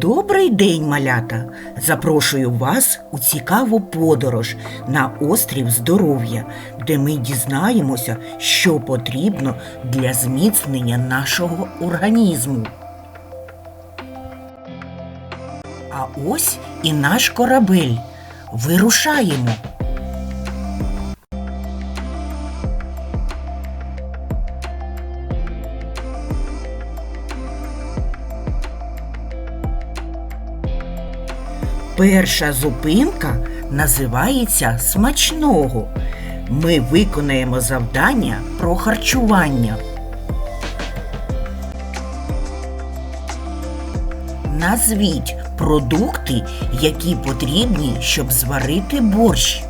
Добрий день, малята! Запрошую вас у цікаву подорож на острів здоров'я, де ми дізнаємося, що потрібно для зміцнення нашого організму. А ось і наш корабель. Вирушаємо. Перша зупинка називається смачного. Ми виконаємо завдання про харчування. Назвіть продукти, які потрібні, щоб зварити борщ.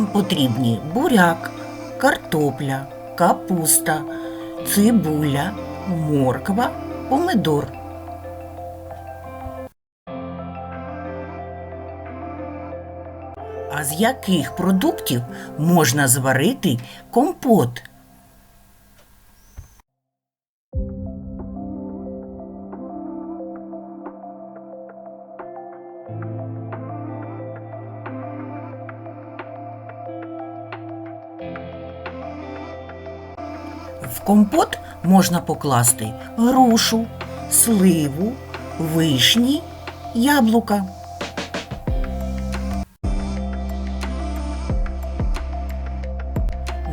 Нам потрібні буряк, картопля, капуста, цибуля, морква, помидор. А з яких продуктів можна зварити компот? В компот можна покласти грушу, сливу, вишні, яблука.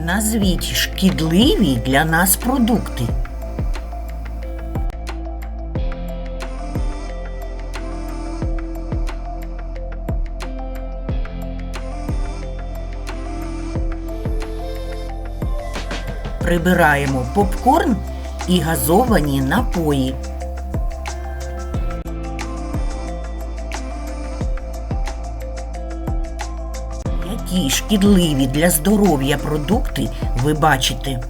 Назвіть шкідливі для нас продукти. Прибираємо попкорн і газовані напої. Які шкідливі для здоров'я продукти ви бачите?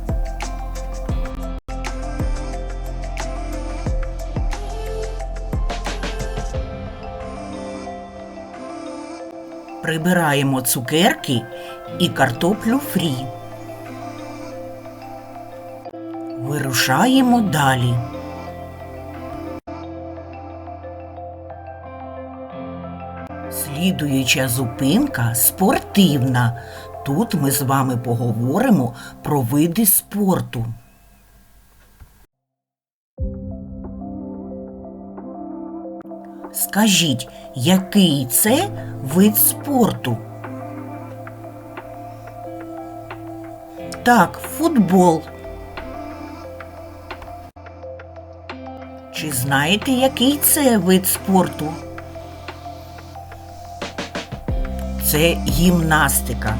Прибираємо цукерки і картоплю фрі. Вирушаємо далі. Слідуюча зупинка спортивна. Тут ми з вами поговоримо про види спорту. Скажіть, який це вид спорту? Так, футбол. Чи знаєте, який це вид спорту? Це гімнастика.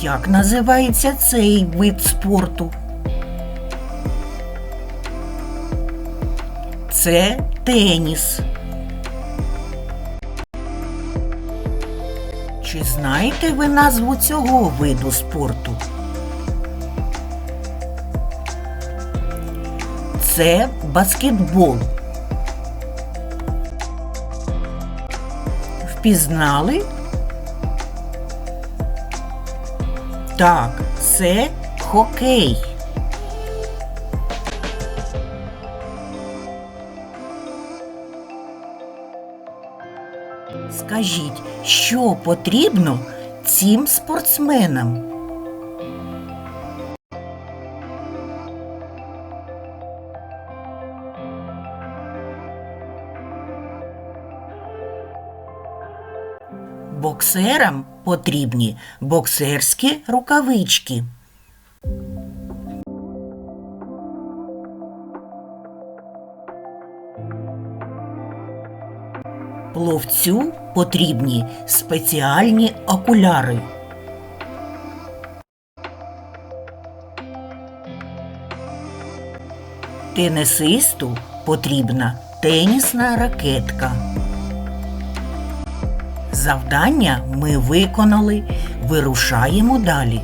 Як називається цей вид спорту? Це теніс. Чи знаєте ви назву цього виду спорту? Це баскетбол. Впізнали? Так, це хокей. Скажіть, що потрібно цим спортсменам? Боксерам потрібні боксерські рукавички. Пловцю потрібні спеціальні окуляри. Тенісисту потрібна тенісна ракетка. Завдання ми виконали. Вирушаємо далі.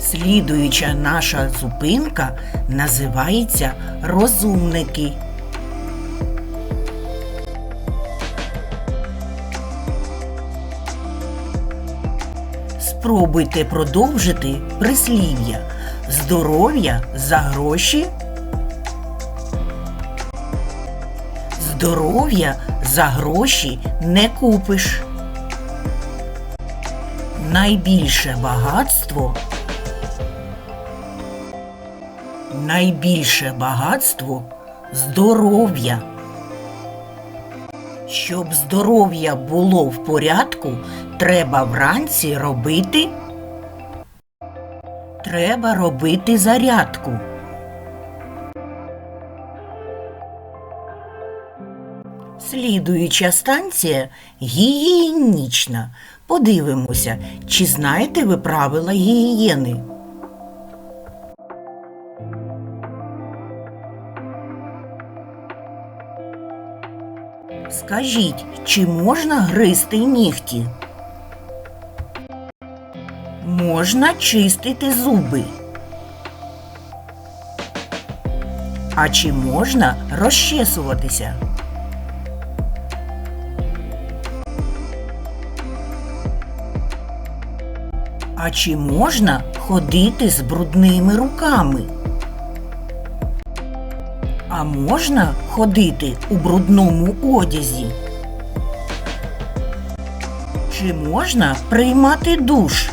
Слідуюча наша зупинка називається розумники. Спробуйте продовжити прислів'я здоров'я за гроші Здоров'я за гроші не купиш. Найбільше багатство. Найбільше багатство здоров'я. Щоб здоров'я було в порядку, треба вранці робити. Треба робити зарядку. Слідуюча станція гігієнічна. Подивимося, чи знаєте ви правила гігієни. Скажіть, чи можна гризти нігті? Можна чистити зуби. А чи можна розчесуватися? А чи можна ходити з брудними руками? А можна ходити у брудному одязі? Чи можна приймати душ?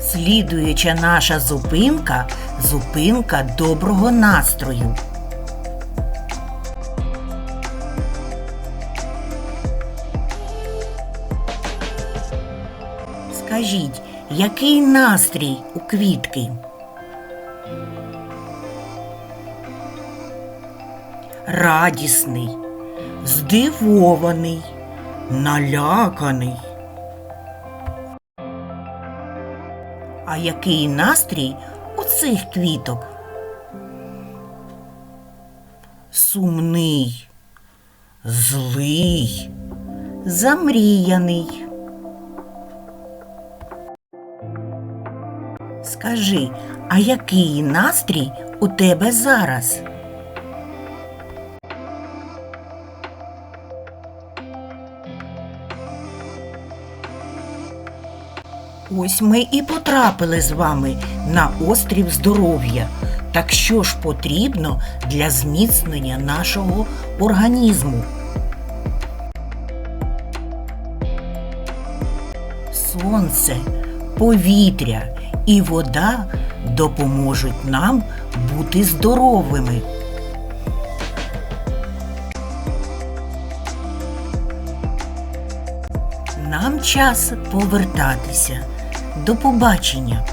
Слідуюча наша зупинка зупинка доброго настрою. Скажіть, який настрій у квітки? Радісний, здивований, наляканий. А який настрій у цих квіток? Сумний, злий, замріяний. Скажи, а який настрій у тебе зараз? Ось ми і потрапили з вами на острів здоров'я. Так що ж потрібно для зміцнення нашого організму? Сонце, повітря і вода допоможуть нам бути здоровими. Нам час повертатися. До побачення!